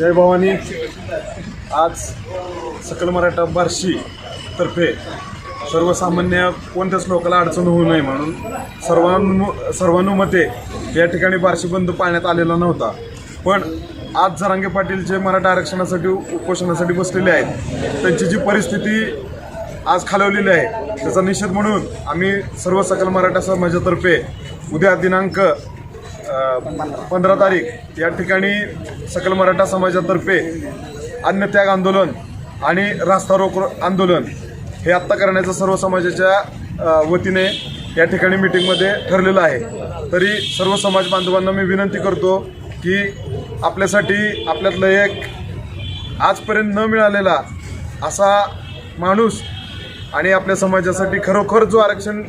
जय भवानी. आज सकल मराठा बार्शी तर्फे सर्वसामान्य कोणत्याच लोकाला अडचण होऊ नये म्हणून सर्वानु सर्वानुमते या ठिकाणी बार्शी बंद पाळण्यात आलेला नव्हता. पण आज जरांगे पाटील जे मराठा आरक्षणासाठी उपोषणासाठी बसलेले आहेत त्यांची जी परिस्थिती आज खालवलेली आहे त्याचा निषेध म्हणून आम्ही सर्व सकल मराठा समाजातर्फे उद्या दिनांक पंधरा तारीख. या ठिकाणी सकल मराठा समाजातर्फे अन्नत्याग आंदोलन आणि रास्ता रोक आंदोलन हे आत्ता करण्याचं सर्व समाजाच्या वतीने या ठिकाणी मिटिंगमध्ये ठरलेलं आहे. तरी सर्व समाज बांधवांना मी विनंती करतो की आपल्यासाठी आपल्यातलं एक आजपर्यंत न मिळालेला असा माणूस आणि आपल्या समाजासाठी खरोखर जो आरक्षण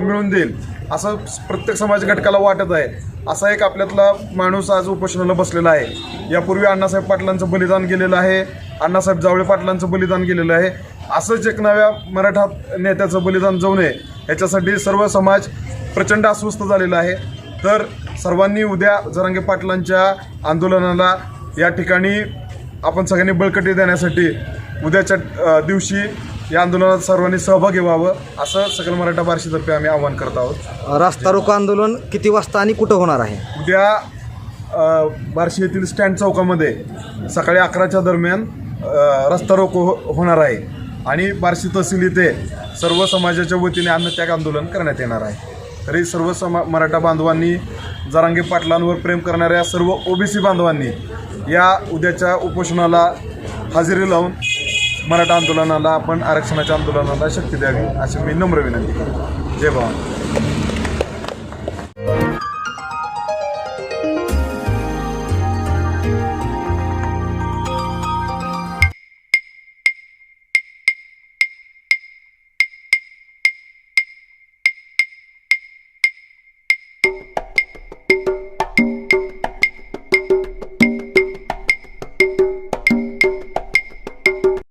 मिळून देईल असं प्रत्येक समाज घटकाला वाटत आहे. असा एक आपल्यातला माणूस आज उपोषणाला बसलेला आहे. यापूर्वी अण्णासाहेब पाटलांचं बलिदान गेलेलं आहे. अण्णासाहेब जावळे पाटलांचं बलिदान गेलेलं आहे. असंच एक नव्या मराठा नेत्याचं बलिदान जाऊ नये याच्यासाठी सर्व समाज प्रचंड अस्वस्थ झालेला आहे. तर सर्वांनी उद्या जरांगे पाटलांच्या आंदोलनाला या ठिकाणी आपण सगळ्यांनी बळकटी देण्यासाठी उद्याच्या दिवशी या आंदोलनात सर्वांनी सहभागी व्हावं असं सकल मराठा बार्शीतर्फे आम्ही आवाहन करत आहोत. रास्ता रोको आंदोलन किती वाजता आणि कुठं होणार आहे? उद्या अ, बार्शी येथील स्टँड चौकामध्ये सकाळी अकराच्या दरम्यान अ, रस्ता रोको हो- होणार आहे. आणि बार्शी तहसील इथे सर्व समाजाच्या वतीने अन्नत्याग आंदोलन करण्यात येणार आहे. तरी सर्व समा मराठा बांधवांनी जरांगे पाटलांवर प्रेम करणाऱ्या सर्व ओबीसी बांधवांनी या उद्याच्या उपोषणाला हजेरी लावून मराठा आंदोलनाला आपण आरक्षणाच्या आंदोलनाला शक्ती द्यावी अशी मी नम्र विनंती करतो. जय भवानी.